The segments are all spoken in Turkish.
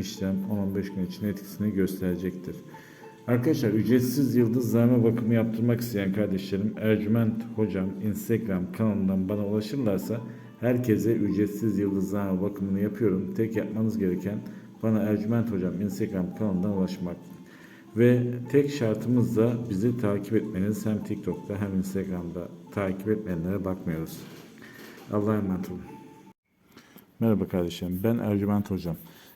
İşlem 10-15 gün için etkisini gösterecektir. Arkadaşlar ücretsiz yıldızlarma bakımı yaptırmak isteyen kardeşlerim Ercüment Hocam Instagram kanalından bana ulaşırlarsa herkese ücretsiz yıldızlarma bakımını yapıyorum. Tek yapmanız gereken bana Ercüment Hocam Instagram kanalından ulaşmak. Ve tek şartımız da bizi takip etmeniz hem TikTok'ta hem Instagram'da takip etmeyenlere bakmıyoruz. Allah'a emanet olun. Merhaba kardeşim, ben Ercüment Hocam.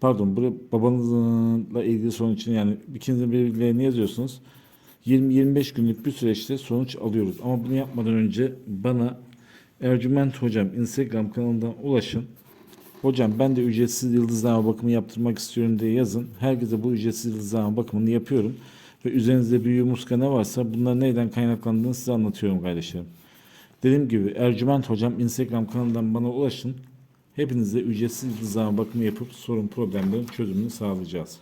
Pardon, buraya babanızla ilgili sorun için yani ikinizin bilgilerini yazıyorsunuz. 20-25 günlük bir süreçte sonuç alıyoruz. Ama bunu yapmadan önce bana Ercüment Hocam Instagram kanalından ulaşın. Hocam ben de ücretsiz yıldızlama bakımı yaptırmak istiyorum diye yazın. Herkese bu ücretsiz yıldızlama bakımını yapıyorum. Ve üzerinizde büyü muska ne varsa bunlar neyden kaynaklandığını size anlatıyorum kardeşlerim. Dediğim gibi Ercüment Hocam Instagram kanalından bana ulaşın. Hepinize ücretsiz yıldızlama bakımı yapıp sorun problemlerin çözümünü sağlayacağız.